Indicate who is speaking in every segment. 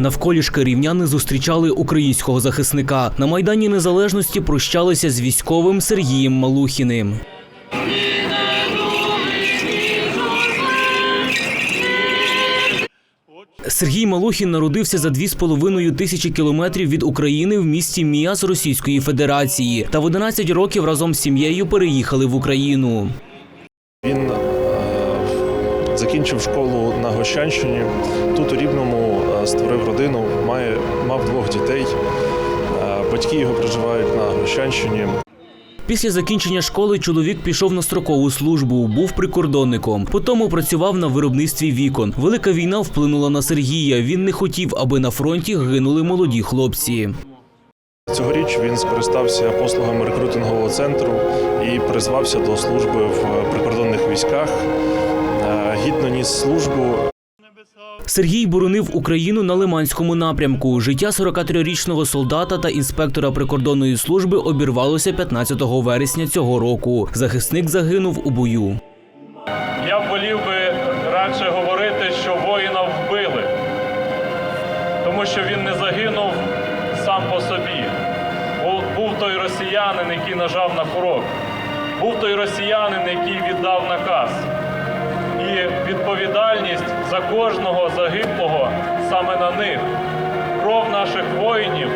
Speaker 1: Навколішки рівняни зустрічали українського захисника. На майдані незалежності прощалися з військовим Сергієм Малухіним. Сергій Малухін народився за 2,5 тисячі кілометрів від України в місті Міас Російської Федерації та в 11 років разом з сім'єю переїхали в Україну.
Speaker 2: Е, закінчив школу на Гощанщині. Тут у Рівному е, створив родину, має, мав двох дітей. Е, Батьки його проживають на Гощанщині.
Speaker 1: Після закінчення школи чоловік пішов на строкову службу, був прикордонником. Потім працював на виробництві вікон. Велика війна вплинула на Сергія. Він не хотів, аби на фронті гинули молоді хлопці.
Speaker 2: Цьогоріч він скористався послугами рекрутингового центру і призвався до служби в прикордонних військах. Е, ніс службу,
Speaker 1: Сергій боронив Україну на Лиманському напрямку. Життя 43-річного солдата та інспектора прикордонної служби обірвалося 15 вересня цього року. Захисник загинув у бою.
Speaker 3: Я волів би радше говорити, що воїна вбили, тому що він не загинув сам по собі. Був той росіянин, який нажав на курок, був той росіянин, який віддав наказ. Відповідальність за кожного загиблого саме на них. Кров наших воїнів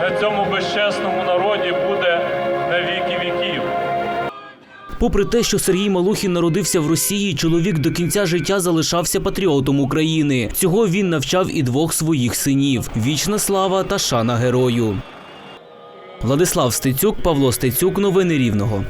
Speaker 3: на цьому безчесному народі буде на віки віків.
Speaker 1: Попри те, що Сергій Малухін народився в Росії, чоловік до кінця життя залишався патріотом України. Цього він навчав і двох своїх синів: вічна слава та шана герою. Владислав Стецюк, Павло Стецюк. Новини Рівного.